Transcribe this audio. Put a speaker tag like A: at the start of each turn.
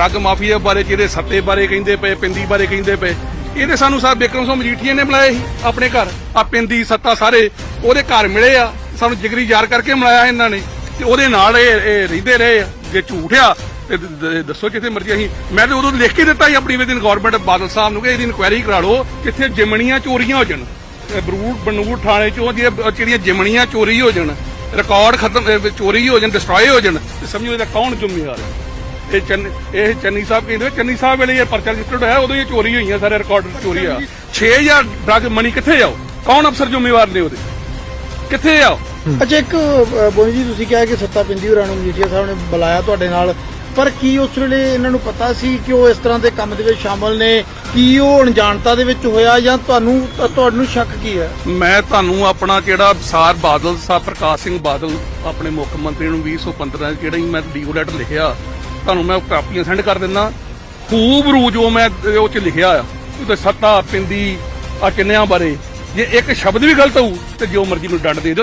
A: Drug mafia ਬਾਰੇ ਜਿਹੜੇ ਸੱਤੇ ਬਾਰੇ ਕਹਿੰਦੇ ਪਏ, ਪਿੰਦੀ ਬਾਰੇ ਕਹਿੰਦੇ ਪਏ। ਇਹਦੇ ਸਾਨੂੰ ਸਾਹਿਬ ਬਿਕਰਮ ਸਿੰਘ ਮਜੀਠੀਆ ਨੇ ਬੁਲਾਏ ਸੀ ਆਪਣੇ ਘਰ। ਆ ਪਿੰਦੀ ਸੱਤਾ ਸਾਰੇ ਉਹਦੇ ਘਰ ਮਿਲੇ ਆ। ਸਾਨੂੰ ਜਿਗਰੀ ਯਾਰ ਕਰਕੇ ਮਿਲਾਇਆ ਇਹਨਾਂ ਨੇ। ਤੇ ਉਹਦੇ ਨਾਲ ਇਹ ਇਹ ਰਹਿੰਦੇ ਰਹੇ ਆ। ਜੇ ਝੂਠ ਆ, ਤੇ ਦੱਸੋ ਕਿੱਥੇ ਮਰਜ਼ੀ ਅਸੀਂ। ਮੈਂ ਤੇ ਉਦੋਂ ਲਿਖ ਕੇ ਦਿੱਤਾ ਸੀ ਆਪਣੀ ਵਿਦਿਨ ਗਵਰਨਮੈਂਟ ਬਾਦਲ ਸਾਹਿਬ ਨੂੰ ਕਿ ਇਹਦੀ ਇਨਕੁਆਇਰੀ ਕਰਾ ਲਓ ਕਿੱਥੇ ਜਿਮਣੀਆਂ ਚੋਰੀਆਂ ਹੋ ਜਾਣ। ਬਰੂਟ ਬਰੂਡ ਥਾਣੇ ਚੋਂ ਜਿਹੜੀਆਂ ਜਿਮਣੀਆਂ ਚੋਰੀ ਹੋ ਜਾਣ ਰਿਕਾਰਡ ਖਤਮ ਚੋਰੀ ਹੋ ਜਾਣ ਡਿਸਟਰੋਏ ਹੋ ਜਾਣ, ਤੇ ਸਮਝੋ ਇਹਦਾ ਕੌਣ ਜ਼ਿੰਮੇਵਾਰ ਹੈ? ਇਹ ਚੰਨ ਇਹ ਚੰਨੀ ਸਾਹਿਬ ਕਹਿੰਦੇ ਚੰਨੀ ਸਾਹਿਬ ਵੇਲੇ ਇਹ ਪਰਚਾ ਰਜਿਸਟਰਡ ਹੋਇਆ ਉਦੋਂ ਇਹ ਚੋਰੀ ਹੋਈਆਂ ਸਾਰੇ ਰਿਕਾਰਡ ਚੋਰੀ ਆ। 6000 ਡਰਗ ਮਨੀ ਕਿੱਥੇ ਜਾਓ ਕੌਣ ਅਫਸਰ ਜ਼ਿੰਮੇਵਾਰ ਨੇ ਉਹਦੇ? ਕਿੱਥੇ ਆਓ
B: ਅੱਛਾ ਇੱਕ ਬੋਨੀ ਜੀ ਤੁਸੀਂ ਕਿਹਾ ਕਿ ਸੱਤਾ ਪਿੰਦੀ ਹੋਰਾਂ ਨੂੰ ਮਜੀਠੀਆ ਸਾਹਿਬ ਨੇ ਬੁਲਾਇਆ ਤੁਹਾਡੇ ਨਾਲ ਪਰ ਕੀ ਉਸ ਵੇਲੇ ਇਹਨਾਂ ਨੂੰ ਪਤਾ ਸੀ ਕਿ ਉਹ ਇਸ ਤਰ੍ਹਾਂ ਦੇ ਕੰਮ ਦੇ ਵਿੱਚ ਸ਼ਾਮਲ ਨੇ? ਕੀ ਉਹ ਅਣਜਾਣਤਾ ਦੇ ਵਿੱਚ ਹੋਇਆ ਜਾਂ ਤੁਹਾਨੂੰ ਤਾਂ ਤੁਹਾਨੂੰ ਸ਼ੱਕ ਕੀ ਹੈ?
A: ਮੈਂ ਤੁਹਾਨੂੰ ਆਪਣਾ ਜਿਹੜਾ ਸਾਰ ਬਾਦਲ ਸਾਹਿਬ ਪ੍ਰਕਾਸ਼ ਸਿੰਘ ਬਾਦਲ ਆਪਣੇ ਮੁੱਖ ਮੰਤਰੀ ਨੂੰ 2015 ਚ ਜਿਹੜਾ ਹੀ ਮੈਂ ਡੀਓ ਲੈਟਰ ਲਿਖਿਆ ਤੁਹਾਨੂੰ ਮੈਂ ਉਹ ਕਾਪੀਆਂ ਸੈਂਡ ਕਰ ਦਿੰਦਾ। ਖੂਬ ਰੂ ਜੋ ਮੈਂ ਉਹ ਚ ਲਿਖਿਆ ਆ। ਉਹਦੇ ਸੱਤਾ ਪਿੰਦੀ ਆ ਕਿੰਨਿਆਂ ਬਾਰੇ। ਜੇ ਇੱਕ ਸ਼ਬਦ ਵੀ ਗਲਤ ਹੋਊ, ਤੇ ਜੋ ਮਰਜ਼ੀ ਨੂੰ ਡੰਡ ਦੇ ਦਿਓ।